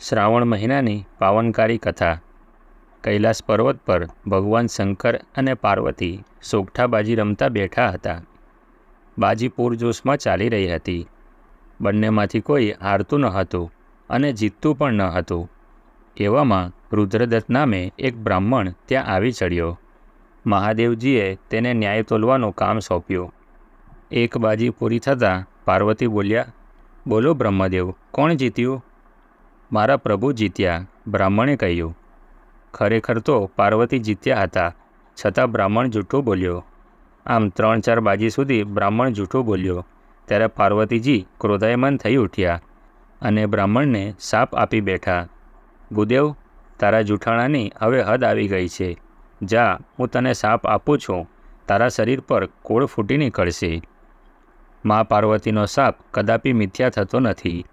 શ્રાવણ મહિનાની પાવનકારી કથા. કૈલાસ પર્વત પર ભગવાન શંકર અને પાર્વતી સોગઠા બાજી રમતા બેઠા હતા. બાજી પૂરજોશમાં ચાલી રહી હતી. બંનેમાંથી કોઈ હારતું ન હતું અને જીતતું પણ ન હતું. એવામાં રુદ્રદત્ત નામે એક બ્રાહ્મણ ત્યાં આવી ચડ્યો. મહાદેવજીએ તેને ન્યાય તોલવાનું કામ સોંપ્યું. એક બાજી પૂરી થતાં પાર્વતી બોલ્યા, બોલો બ્રહ્મદેવ, કોણ જીત્યું? મારા પ્રભુ જીત્યા, બ્રાહ્મણે કહ્યું. ખરેખર તો પાર્વતી જીત્યા હતા, છતાં બ્રાહ્મણ જૂઠું બોલ્યો. આમ ત્રણ ચાર બાજી સુધી બ્રાહ્મણ જૂઠું બોલ્યો, ત્યારે પાર્વતીજી ક્રોધાયમાન થઈ ઉઠ્યા અને બ્રાહ્મણને સાપ આપી બેઠા. ગુદેવ, તારા જૂઠાણાની હવે હદ આવી ગઈ છે. જા, હું તને સાપ આપું છું, તારા શરીર પર કોળ ફૂટી નીકળશે. મા પાર્વતીનો સાપ કદાપી મિથ્યા થતો નથી.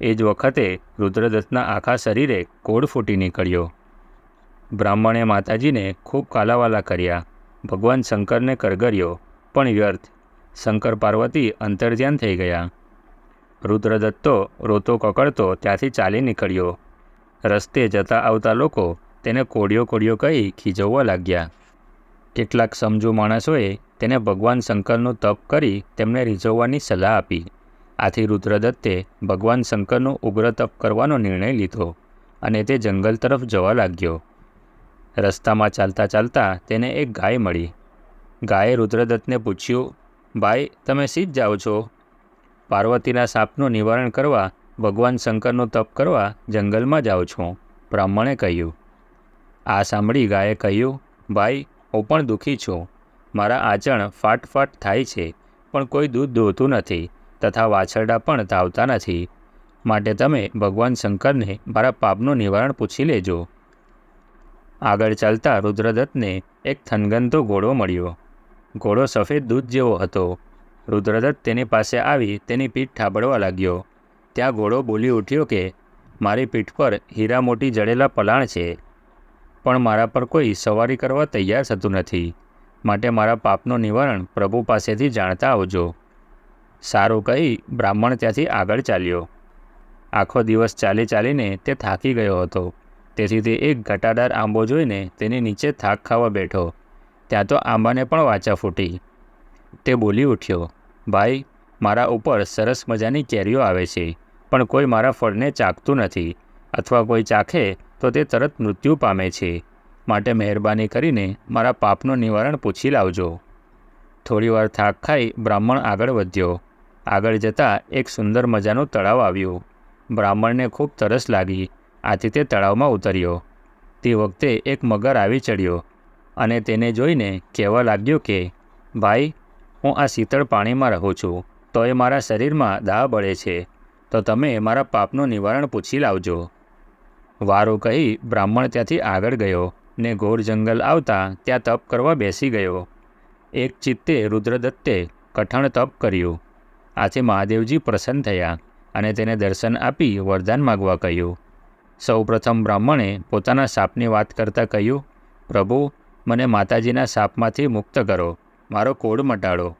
એ જ વખતે રુદ્રદત્તના આખા શરીરે કોડ ફૂટી નીકળ્યો. બ્રાહ્મણે માતાજીને ખૂબ કાલાવાલા કર્યા. ભગવાન શંકરને કરગર્યો, પણ વ્યર્થ. શંકર પાર્વતી અંતર્ધ્યાન થઈ ગયા. રુદ્રદત્તો રોતો કકડતો ત્યાંથી ચાલી નીકળ્યો. રસ્તે જતા આવતા લોકો તેને કોડિયો કોડિયો કહી ખીજવવા લાગ્યા. કેટલાક સમજુ માણસોએ તેને ભગવાન શંકરનું તપ કરી તેમને રીઝવવાની સલાહ આપી. આથી રુદ્રદત્તે ભગવાન શંકરનો ઉગ્ર તપ કરવાનો નિર્ણય લીધો અને તે જંગલ તરફ જવા લાગ્યો. રસ્તામાં ચાલતા ચાલતા તેને એક ગાય મળી. ગાયે રુદ્રદત્તને પૂછ્યું, ભાઈ, તમે સીધ જાઓ છો? પાર્વતીના સાપનું નિવારણ કરવા, ભગવાન શંકરનો તપ કરવા જંગલમાં જાઉં છું? બ્રાહ્મણે કહ્યું. આ સાંભળી ગાયે કહ્યું, ભાઈ, હું પણ દુઃખી છું. મારા આચરણ ફાટ ફાટ થાય છે, પણ કોઈ દૂધ દોહતું નથી. તથા વાછરડા પણ ધાવતા નથી. માટે તમે ભગવાન શંકરને મારા પાપનું નિવારણ પૂછી લેજો. આગળ ચાલતા રુદ્રદત્તને એક થનગનતો ઘોડો મળ્યો. ઘોડો સફેદ દૂધ જેવો હતો. રુદ્રદત્ત તેની પાસે આવી તેની પીઠ ઠાબડવા લાગ્યો. ત્યાં ઘોડો બોલી ઉઠ્યો કે, મારી પીઠ પર હીરા મોટી જડેલા પલાણ છે. પણ મારા પર કોઈ સવારી કરવા તૈયાર થતું નથી. માટે મારા પાપનું નિવારણ પ્રભુ પાસેથી જાણતા આવજો. સારું કહી બ્રાહ્મણ ત્યાંથી આગળ ચાલ્યો. આખો દિવસ ચાલી ચાલીને તે થાકી ગયો હતો. તેથી તે એક ઘટાદાર આંબો જોઈને તેની નીચે થાક ખાવા બેઠો. ત્યાં તો આંબાને પણ વાચા ફૂટી. તે બોલી ઉઠ્યો, ભાઈ, મારા ઉપર સરસ મજાની કેરીઓ આવે છે, પણ કોઈ મારા ફળને ચાખતું નથી, અથવા કોઈ ચાખે તો તે તરત મૃત્યુ પામે છે. માટે મહેરબાની કરીને મારા પાપનું નિવારણ પૂછી લાવજો. થોડીવાર થાક ખાઈ બ્રાહ્મણ આગળ વધ્યો. આગળ જતાં એક સુંદર મજાનું તળાવ આવ્યું. બ્રાહ્મણને ખૂબ તરસ લાગી. આથી તે તળાવમાં ઉતર્યો. તે વખતે એક મગર આવી ચડ્યો અને તેને જોઈને કહેવા લાગ્યો કે, ભાઈ, હું આ શીતળ પાણીમાં રહું છું. તો એ મારા શરીરમાં દાહ બળે છે. તો તમે મારા પાપનું નિવારણ પૂછી લાવજો. વારો કહી બ્રાહ્મણ ત્યાંથી આગળ ગયો ને ઘોર જંગલ આવતા ત્યાં તપ કરવા બેસી ગયો. એક ચિત્તે રુદ્રદત્તે કઠણ તપ કર્યું. આથી મહાદેવજી પ્રસન્ન થયા અને તેને દર્શન આપી વરદાન માગવા કહ્યું. સૌપ્રથમ બ્રાહ્મણે પોતાના સાપની વાત કરતાં કહ્યું, પ્રભુ, મને માતાજીના સાપમાંથી મુક્ત કરો, મારો કોડ મટાડો.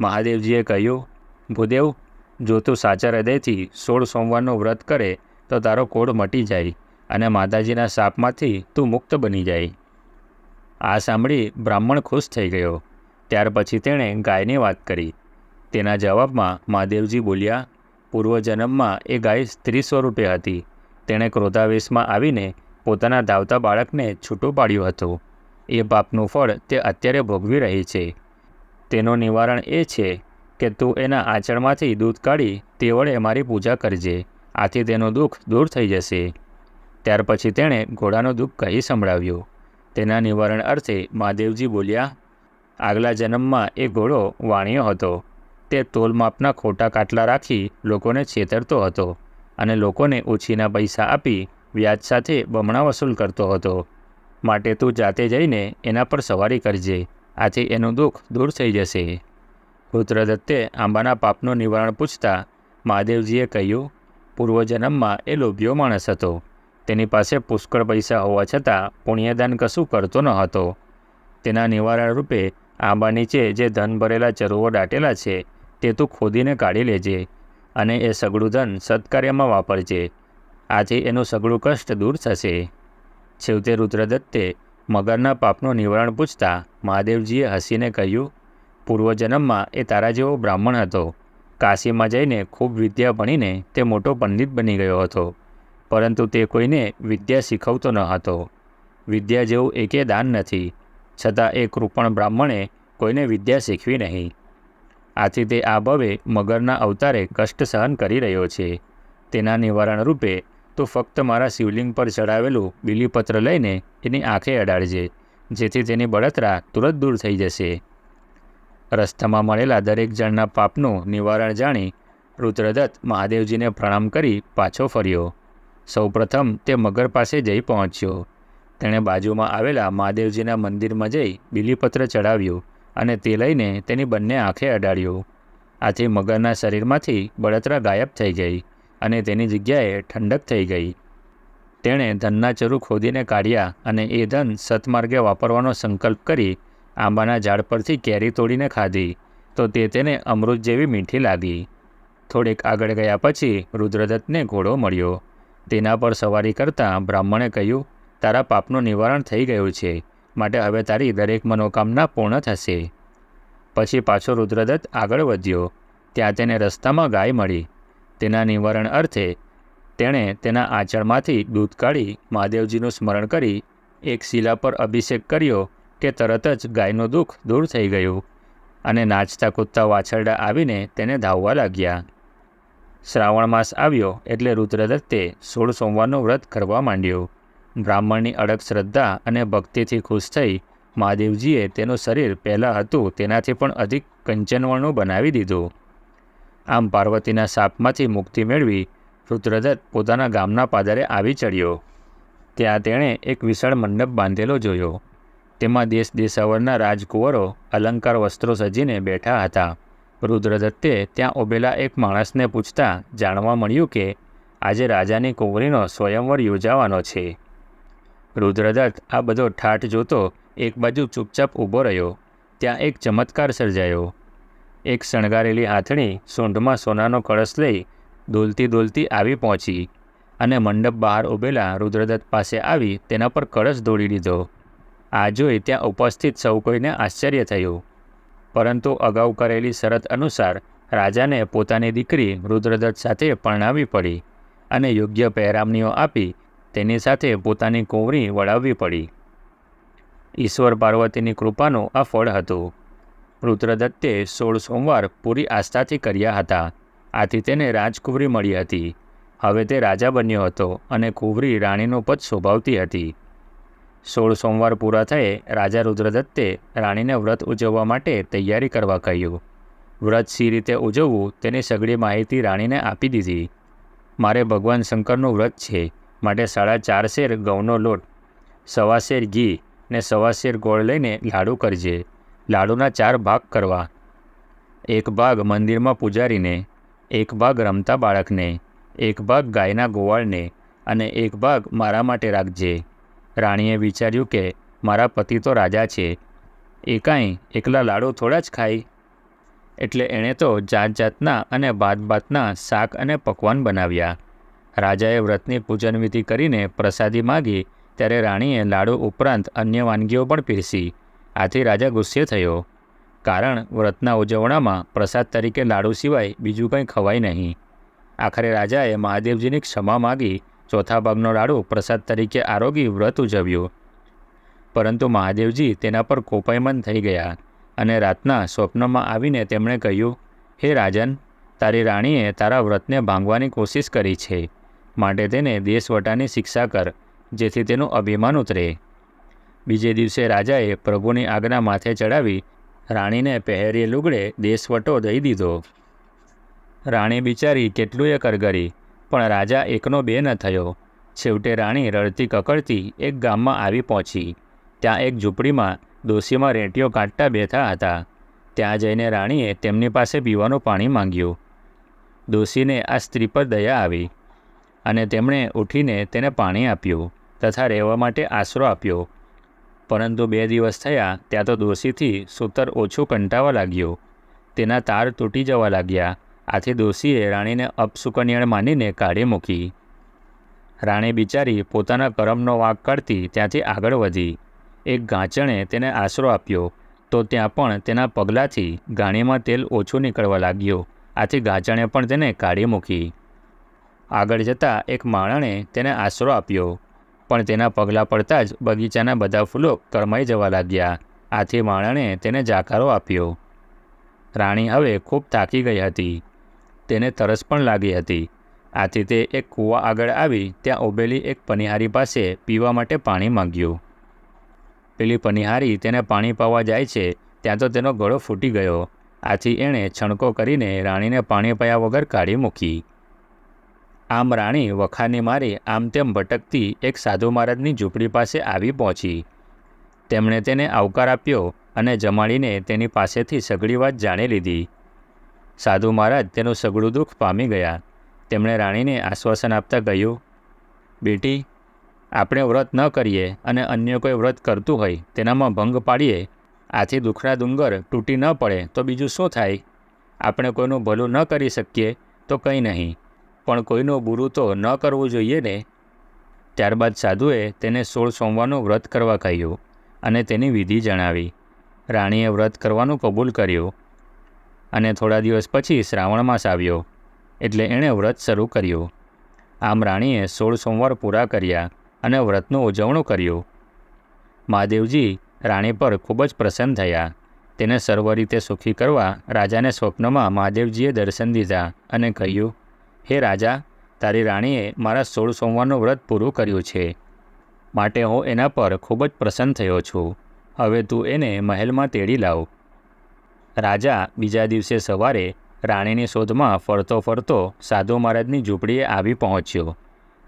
મહાદેવજીએ કહ્યું, ભૂદેવ, જો તું સાચા હૃદયથી સોળ સોમવારનું વ્રત કરે, તો તારો કોડ મટી જાય અને માતાજીના સાપમાંથી તું મુક્ત બની જાય. આ સાંભળી બ્રાહ્મણ ખુશ થઈ ગયો. ત્યાર પછી તેણે ગાયની વાત કરી. તેના જવાબમાં મહાદેવજી બોલ્યા, પૂર્વજન્મમાં એ ગાય સ્ત્રી સ્વરૂપે હતી. તેણે ક્રોધાવેશમાં આવીને પોતાના ધાવતા બાળકને છૂટું પાડ્યું હતું. એ પાપનું ફળ તે અત્યારે ભોગવી રહી છે. તેનું નિવારણ એ છે કે તું એના આચરણમાંથી દૂધ કાઢી તે વડે મારી પૂજા કરજે. આથી તેનું દુઃખ દૂર થઈ જશે. ત્યાર પછી તેણે ઘોડાનું દુઃખ કહી સંભળાવ્યું. તેના નિવારણ અર્થે મહાદેવજી બોલ્યા, આગલા જન્મમાં એ ઘોડો વાણિયો હતો. તે તોલમાપના ખોટા કાટલા રાખી લોકોને છેતરતો હતો અને લોકોને ઓછીના પૈસા આપી વ્યાજ સાથે બમણા વસૂલ કરતો હતો. માટે તું જાતે જઈને એના પર સવારી કરજે, આથી એનું દુઃખ દૂર થઈ જશે. રુદ્રદત્તે આંબાના પાપનું નિવારણ પૂછતા મહાદેવજીએ કહ્યું, પૂર્વજન્મમાં એ લોભ્યો માણસ હતો. તેની પાસે પુષ્કળ પૈસા હોવા છતાં પુણ્યદાન કશું કરતો ન હતો. તેના નિવારણ રૂપે આંબા નીચે જે ધન ભરેલા ચરુવો દાટેલા છે તે તું ખોદીને કાઢી લેજે અને એ સગળું ધન સત્કાર્યમાં વાપરજે. આથી એનું સગળું કષ્ટ દૂર થશે. છેવટે રુદ્રદત્તે મગરના પાપનું નિવારણ પૂછતા મહાદેવજીએ હસીને કહ્યું, પૂર્વજન્મમાં એ તારા જેવો બ્રાહ્મણ હતો. કાશીમાં જઈને ખૂબ વિદ્યા ભણીને તે મોટો પંડિત બની ગયો હતો. પરંતુ તે કોઈને વિદ્યા શીખવતો ન હતો. વિદ્યા જેવું એકે દાન નથી. છતાં એ કૃપણ બ્રાહ્મણે કોઈને વિદ્યા શીખવી નહીં. આથી તે આ ભવે મગરના અવતારે કષ્ટ સહન કરી રહ્યો છે. તેના નિવારણ રૂપે તો ફક્ત મારા શિવલિંગ પર ચડાવેલું બીલીપત્ર લઈને એની આંખે અડાડજે, જેથી તેની બળતરા તુરંત દૂર થઈ જશે. રસ્તામાં મળેલા દરેક જણના પાપનું નિવારણ જાણી રુદ્રદત્ત મહાદેવજીને પ્રણામ કરી પાછો ફર્યો. સૌપ્રથમ તે મગર પાસે જઈ પહોંચ્યો. તેણે બાજુમાં આવેલા મહાદેવજીના મંદિરમાં જઈ બિલીપત્ર ચડાવ્યું. અને તે લઈને તેની બંને આંખે અડાડ્યું. આથી મગરના શરીરમાંથી બળતરા ગાયબ થઈ ગઈ અને તેની જગ્યાએ ઠંડક થઈ ગઈ. તેણે ધનના ચરુ ખોદીને કાઢ્યા અને એ ધન સતમાર્ગે વાપરવાનો સંકલ્પ કરી આંબાના ઝાડ પરથી કેરી તોડીને ખાધી, તો તે તેને અમૃત જેવી મીઠી લાગી. થોડીક આગળ ગયા પછી રુદ્રદત્તને ઘોડો મળ્યો. તેના પર સવારી કરતાં બ્રાહ્મણે કહ્યું, તારા પાપનું નિવારણ થઈ ગયું છે. માટે હવે તારી દરેક મનોકામના પૂર્ણ થશે. પછી પાછો રુદ્રદત્ત આગળ વધ્યો. ત્યાં તેને રસ્તામાં ગાય મળી. તેના નિવારણ અર્થે તેણે તેના આંચળમાંથી દૂધ કાઢી મહાદેવજીનું સ્મરણ કરી, એક શિલા પર અભિષેક કર્યો કે તરત જ ગાયનું દુઃખ દૂર થઈ ગયું અને નાચતા કૂદતા વાછરડા આવીને તેને ધાવવા લાગ્યા. શ્રાવણ માસ આવ્યો એટલે રુદ્રદત્તે સોળ સોમવારનું વ્રત કરવા માંડ્યું. બ્રાહ્મણની અડગ શ્રદ્ધા અને ભક્તિથી ખુશ થઈ મહાદેવજીએ તેનું શરીર પહેલાં હતું તેનાથી પણ અધિક કંચનવર્ણું બનાવી દીધું. આમ પાર્વતીના શાપમાંથી મુક્તિ મેળવી રુદ્રદત્ત પોતાના ગામના પાદરે આવી ચડ્યો. ત્યાં તેણે એક વિશાળ મંડપ બાંધેલો જોયો. તેમાં દેશ દેશાવરના રાજકુંવરો અલંકાર વસ્ત્રો સજીને બેઠા હતા. રુદ્રદત્તે ત્યાં ઉભેલા એક માણસને પૂછતા જાણવા મળ્યું કે આજે રાજાની કુંવરીનો સ્વયંવર યોજાવાનો છે. રુદ્રદત્ત આ બધો ઠાઠ જોતો એક બાજુ ચૂપચાપ ઊભો રહ્યો. ત્યાં એક ચમત્કાર સર્જાયો. એક શણગારેલી હાથણી સૂંઢમાં સોનાનો કળશ લઈ દોલતી દોલતી આવી પહોંચી અને મંડપ બહાર ઊભેલા રુદ્રદત્ત પાસે આવી તેના પર કળશ દોડી દીધો આ જોઈ ત્યાં ઉપસ્થિત સૌ કોઈને આશ્ચર્ય થયું. પરંતુ અગાઉ કરેલી શરત અનુસાર રાજાને પોતાની દીકરી રુદ્રદત્ત સાથે પરણાવવી પડી અને યોગ્ય પહેરામણીઓ આપી તેની સાથે પોતાની કુંવરી વળાવવી પડી. ઈશ્વર પાર્વતીની કૃપાનું આ ફળ હતું. રુદ્રદત્તે સોળ સોમવાર પૂરી આસ્થાથી કર્યા હતા. આથી તેને રાજકુંવરી મળી હતી. હવે તે રાજા બન્યો હતો અને કુંવરી રાણીનું પદ શોભાવતી હતી. સોળ સોમવાર પૂરા થયે રાજા રુદ્રદત્તે રાણીને વ્રત ઉજવવા માટે તૈયારી કરવા કહ્યું. વ્રત સી રીતે ઉજવવું તેની સગડી માહિતી રાણીને આપી દીધી. મારે ભગવાન શંકરનું વ્રત છે. માટે સાડા ચાર શેર ઘઉંનો લોટ, સવા શેર ઘી ને સવા શેર ગોળ લઈને લાડુ કરજે. લાડુના ચાર ભાગ કરવા. એક ભાગ મંદિરમાં પૂજારીને, એક ભાગ રમતા બાળકને, એક ભાગ ગાયના ગોવાળને અને એક ભાગ મારા માટે રાખજે. રાણીએ વિચાર્યું કે મારા પતિ તો રાજા છે. એ કાંઈ એકલા લાડુ થોડા જ ખાય? એટલે એણે તો જાત જાતના અને ભાત ભાતના શાક અને પકવાન બનાવ્યા. રાજાએ વ્રતની પૂજન વિધિ કરીને પ્રસાદી માગી, ત્યારે રાણીએ લાડુ ઉપરાંત અન્ય વાનગીઓ પણ પીરસી. આથી રાજા ગુસ્સે થયો. કારણ વ્રતના ઉજવણામાં પ્રસાદ તરીકે લાડુ સિવાય બીજું કંઈ ખવાય નહીં. આખરે રાજાએ મહાદેવજીની ક્ષમા માગી, ચોથા ભાગનો લાડુ પ્રસાદ તરીકે આરોગી વ્રત ઉજવ્યું. પરંતુ મહાદેવજી તેના પર કોપાયમન થઈ ગયા અને રાતના સ્વપ્નમાં આવીને તેમણે કહ્યું, હે રાજન, તારી રાણીએ તારા વ્રતને ભાંગવાની કોશિશ કરી છે. માટે તેને દેશવટાની શિક્ષા કર, જેથી તેનું અભિમાન ઉતરે. બીજે દિવસે રાજાએ પ્રભુની આજ્ઞા માથે ચડાવી રાણીને પહેરીએ લુગડે દેશવટો દઈ દીધો. રાણી બિચારી કેટલુંય કરગરી, પણ રાજા એકનો બે ન થયો. છેવટે રાણી રડતી કકડતી એક ગામમાં આવી પહોંચી. ત્યાં એક ઝૂંપડીમાં ડોશીમાં રેંટીઓ કાઢતા બેઠા હતા. ત્યાં જઈને રાણીએ તેમની પાસે પીવાનું પાણી માંગ્યું. ડોશીને આ સ્ત્રી પર દયા આવી. અને તેમણે ઉઠીને તેને પાણી આપ્યું તથા રહેવા માટે આશરો આપ્યો. પરંતુ બે દિવસ થયા ત્યાં તો દોશીથી સૂતર ઓછું કંટાવા લાગ્યું. તેના તાર તૂટી જવા લાગ્યા. આથી દોશીએ રાણીને અપસુકન્યાળ માનીને કાઢી મૂકી. રાણી બિચારી પોતાના કરમનો વાંક કાઢતી ત્યાંથી આગળ વધી. એક ગાંચણે તેને આશરો આપ્યો તો ત્યાં પણ તેના પગલાંથી ગાણીમાં તેલ ઓછું નીકળવા લાગ્યું. આથી ગાંચણે પણ તેને કાઢી મૂકી. આગળ જતાં એક માણણે તેને આશરો આપ્યો. પણ તેના પગલાં પડતાં જ બગીચાના બધા ફૂલો કરમાઈ જવા લાગ્યા. આથી માણણે તેને જાકારો આપ્યો. રાણી હવે ખૂબ થાકી ગઈ હતી. તેને તરસ પણ લાગી હતી. આથી તે એક કૂવા આગળ આવી ત્યાં ઉભેલી એક પનિહારી પાસે પીવા માટે પાણી માંગ્યું. પેલી પનિહારી તેને પાણી પાવા જાય છે, ત્યાં તો તેનો ગળો ફૂટી ગયો. આથી એણે છણકો કરીને રાણીને પાણી પાયા વગર કાઢી મૂકી. આમ રાણી વખાને મારી આમ તેમ ભટકતી એક સાધુ મહારાજની ઝૂંપડી પાસે આવી પહોંચી. તેમણે તેને આવકાર આપ્યો અને જમાડીને તેની પાસેથી સઘળી વાત જાણી લીધી. સાધુ મહારાજ તેનું સઘળું દુઃખ પામી ગયા. તેમણે રાણીને આશ્વાસન આપતા કહ્યું, બેટી, આપણે વ્રત ન કરીએ અને અન્ય કોઈ વ્રત કરતું હોય તેનામાં ભંગ પાડીએ. આથી દુઃખના ડુંગર તૂટી ન પડે તો બીજું શું થાય? આપણે કોઈનું ભલું ન કરી શકીએ તો કંઈ નહીં. પણ કોઈનું બુરું તો ન કરવું જોઈએ ને. ત્યારબાદ સાધુએ તેને સોળ સોમવારનું વ્રત કરવા કહ્યું અને તેની વિધિ જણાવી. રાણીએ વ્રત કરવાનું કબૂલ કર્યું અને થોડા દિવસ પછી શ્રાવણ માસ આવ્યો એટલે એણે વ્રત શરૂ કર્યું. આમ રાણીએ સોળ સોમવાર પૂરા કર્યા અને વ્રતનું ઉજવણું કર્યું. મહાદેવજી રાણી પર ખૂબ જ પ્રસન્ન થયા. તેને સર્વ રીતે સુખી કરવા રાજાને સ્વપ્નમાં મહાદેવજીએ દર્શન દીધા અને કહ્યું હે રાજા, તારી રાણીએ મારા સોળ સોમવારનું વ્રત પૂરું કર્યું છે. માટે હું એના પર ખૂબ જ પ્રસન્ન થયો છું. હવે તું એને મહેલમાં તેડી લાવ. રાજા બીજા દિવસે સવારે રાણીની શોધમાં ફરતો ફરતો સાધુ મહારાજની ઝૂંપડીએ આવી પહોંચ્યો.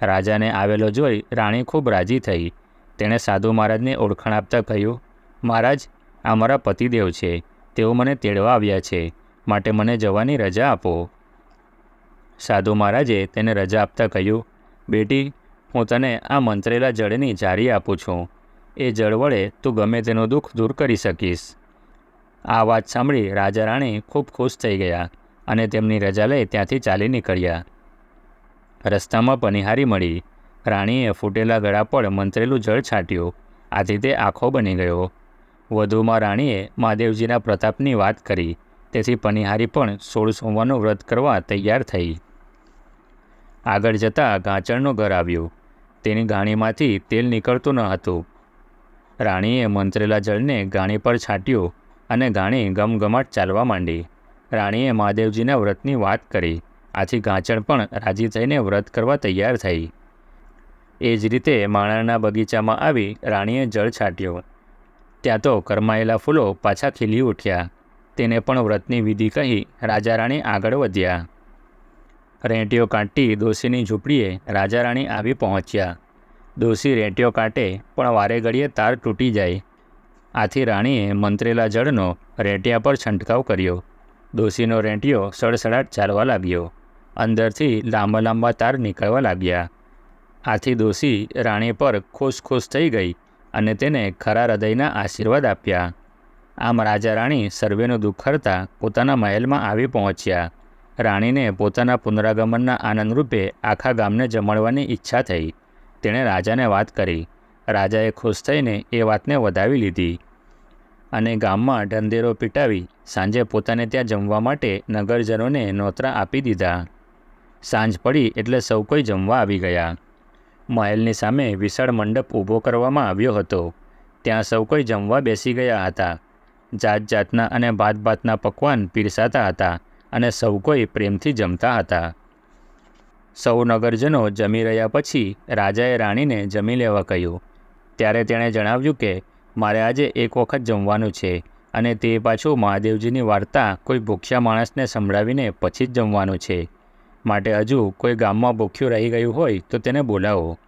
રાજાને આવેલો જોઈ રાણી ખૂબ રાજી થઈ. તેણે સાધુ મહારાજને ઓળખાણ આપતા કહ્યું, મહારાજ, આ મારા પતિદેવ છે. તેઓ મને તેડવા આવ્યા છે. માટે મને જવાની રજા આપો. સાધુ મહારાજે તેને રજા આપતા કહ્યું, બેટી, હું તને આ મંત્રેલા જળની જારી આપું છું. એ જળ વડે તું ગમે તેનું દુઃખ દૂર કરી શકીશ. આ વાત સાંભળી રાજા રાણી ખૂબ ખુશ થઈ ગયા અને તેમની રજા લઈ ત્યાંથી ચાલી નીકળ્યા. રસ્તામાં પનિહારી મળી. રાણીએ ફૂટેલા ગળા પર મંત્રેલું જળ છાંટ્યું. આથી તે આખો બની ગયો. વધુમાં રાણીએ મહાદેવજીના પ્રતાપની વાત કરી. તેથી પનિહારી પણ સોળ સોમવારનું વ્રત કરવા તૈયાર થઈ. આગળ જતાં ગાંચણનું ઘર આવ્યું. તેની ગાણીમાંથી તેલ નીકળતું ન હતું. રાણીએ મંત્રેલા જળને ગાણી પર છાંટ્યું અને ગાણી ગમગમાટ ચાલવા માંડી. રાણીએ મહાદેવજીના વ્રતની વાત કરી. આથી ગાંચણ પણ રાજી થઈને વ્રત કરવા તૈયાર થઈ. એ જ રીતે માણસના બગીચામાં આવી રાણીએ જળ છાંટ્યો. ત્યાં તો કરમાયેલા ફૂલો પાછા ખીલી ઉઠ્યા. તેને પણ વ્રતની વિધિ કહી રાજા રાણી આગળ વધ્યા. રેંટીઓ કાંટી દોશીની ઝૂંપડીએ રાજા રાણી આવી પહોંચ્યા. દોશી રેંટીઓ કાંટે પણ વારે ઘડીએ તાર તૂટી જાય. આથી રાણીએ મંત્રેલા જળનો રેંટિયા પર છંટકાવ કર્યો. દોશીનો રેંટિયો સડસડાટ ચાલવા લાગ્યો. અંદરથી લાંબા લાંબા તાર નીકળવા લાગ્યા. આથી દોશી રાણી પર ખુશ ખુશ થઈ ગઈ અને તેને ખરા હૃદયના આશીર્વાદ આપ્યા. આમ રાજા રાણી સર્વેનું દુઃખ હરતા પોતાના મહેલમાં આવી પહોંચ્યા. રાણીને પોતાના પુનરાગમનના આનંદરૂપે આખા ગામને જમાડવાની ઈચ્છા થઈ. તેણે રાજાને વાત કરી. રાજાએ ખુશ થઈને એ વાતને વધાવી લીધી અને ગામમાં ઢંધેરો પીટાવી સાંજે પોતાને ત્યાં જમવા માટે નગરજનોને નોતરા આપી દીધા. સાંજ પડી એટલે સૌ કોઈ જમવા આવી ગયા. મહેલની સામે વિશાળ મંડપ ઊભો કરવામાં આવ્યો હતો. ત્યાં સૌ કોઈ જમવા બેસી ગયા હતા. જાત જાતના અને ભાત ભાતના પકવાન પીરસાતા હતા. અને સૌ કોઈ પ્રેમથી જમતા હતા. સૌ નગરજનો જમી રહ્યા પછી રાજાએ રાણીને જમી લેવા કહ્યું. ત્યારે તેણે જણાવ્યું કે, મારે આજે એક વખત જમવાનું છે અને તે પાછું મહાદેવજીની વાર્તા કોઈ ભૂખ્યા માણસને સંભળાવીને પછી જ જમવાનું છે. માટે હજુ કોઈ ગામમાં ભૂખ્યું રહી ગયું હોય તો તેને બોલાવો.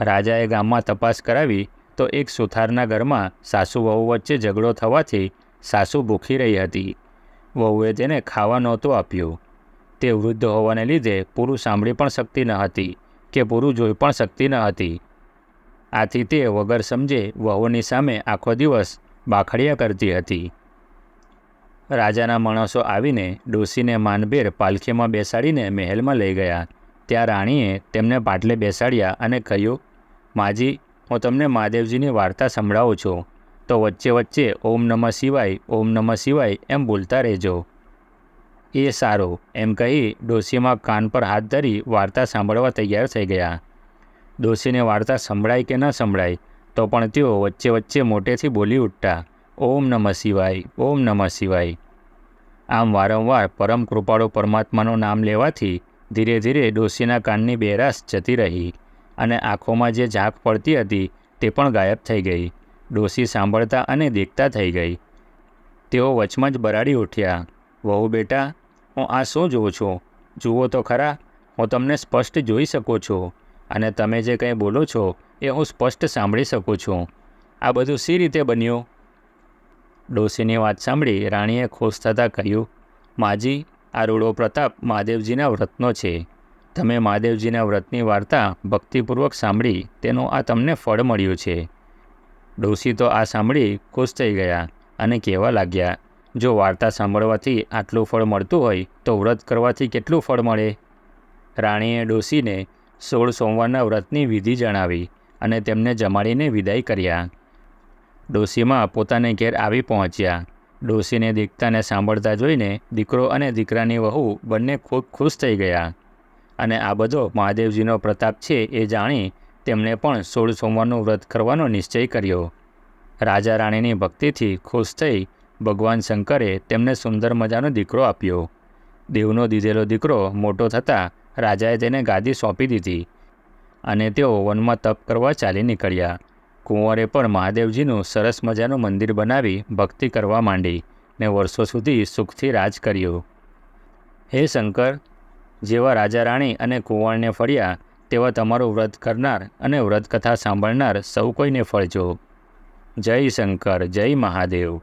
રાજાએ ગામમાં તપાસ કરાવી તો એક સુથારના ઘરમાં સાસુ વહુ વચ્ચે ઝઘડો થવાથી સાસુ ભૂખી રહી હતી. વહુએ તેને ખાવા નહોતું આપ્યું. તે વૃદ્ધ હોવાને લીધે પૂરું સાંભળી પણ શકતી ન હતી કે પૂરું જોઈ પણ શકતી ન હતી. આથી તે વગર સમજે વહુની સામે આખો દિવસ બાખડિયા કરતી હતી. રાજાના માણસો આવીને ડોસીને માનભેર પાલખીમાં બેસાડીને મહેલમાં લઈ ગયા. ત્યાં રાણીએ તેમને પાટલે બેસાડ્યા અને કહ્યું, માજી, હું તમને મહાદેવજીની વાર્તા સંભળાવું છું. તો વચ્ચે વચ્ચે ઓમ નમઃ શિવાય, ઓમ નમઃ શિવાય એમ બોલતા રહેજો. એ સારું, એમ કહી ડોશીમાં કાન પર હાથ ધરી વાર્તા સાંભળવા તૈયાર થઈ ગયા. ડોશીને વાર્તા સંભળાય કે ન સંભળાય, તો પણ તેઓ વચ્ચે વચ્ચે મોટેથી બોલી ઉઠતા ઓમ નમઃ શિવાય, ઓમ નમઃ શિવાય. આમ વારંવાર પરમ કૃપાળુ પરમાત્માનું નામ લેવાથી ધીરે ધીરે ડોશીના કાનની બેરાશ જતી રહી અને આંખોમાં જે ઝાંક પડતી હતી તે પણ ગાયબ થઈ ગઈ. ડોશી સાંભળતા અને દેખતા થઈ ગઈ. તેઓ વચમાં જ બરાડી ઉઠ્યા. વહુ બેટા, હું આ શું જોઉં છું? જુઓ તો ખરા, હું તમને સ્પષ્ટ જોઈ શકું છું. અને તમે જે કંઈ બોલો છો, એ હું સ્પષ્ટ સાંભળી શકું છું. આ બધું સી રીતે બન્યું? ડોશીની વાત સાંભળી રાણીએ ખુશ થતાં કહ્યું, માજી, આ રૂડો પ્રતાપ મહાદેવજીના વ્રતનો છે. તમે મહાદેવજીના વ્રતની વાર્તા ભક્તિપૂર્વક સાંભળી, તેનું આ તમને ફળ મળ્યું છે. ડોશી તો આ સાંભળી ખુશ થઈ ગયા અને કહેવા લાગ્યા, જો વાર્તા સાંભળવાથી આટલું ફળ મળતું હોય તો વ્રત કરવાથી કેટલું ફળ મળે? રાણીએ ડોશીને સોળ સોમવારના વ્રતની વિધિ જણાવી અને તેમને જમાડીને વિદાય કર્યા. ડોશીમાં પોતાને ઘેર આવી પહોંચ્યા. ડોશીને દીકતાને સાંભળતા જોઈને દીકરો અને દીકરાની વહુ બંને ખૂબ ખુશ થઈ ગયા. અને આ બધો મહાદેવજીનો પ્રતાપ છે એ જાણી તેમણે પણ સોળ સોમવારનું વ્રત કરવાનો નિશ્ચય કર્યો. રાજા રાણીની ભક્તિથી ખુશ થઈ ભગવાન શંકરે તેમને સુંદર મજાનો દીકરો આપ્યો. દેવનો દીધેલો દીકરો મોટો થતાં રાજાએ તેને ગાદી સોંપી દીધી અને તેઓ વનમાં તપ કરવા ચાલી નીકળ્યા. કુંવરે પણ મહાદેવજીનું સરસ મજાનું મંદિર બનાવી ભક્તિ કરવા માંડી ને વર્ષો સુધી સુખથી રાજ કર્યું. હે શંકર, જેવા રાજા રાણી અને કુંવરને ફળ્યા તેવા તમારું વ્રત કરનાર અને વ્રત કથા સાંભળનાર સૌ કોઈને ફળજો. જય શંકર, જય મહાદેવ.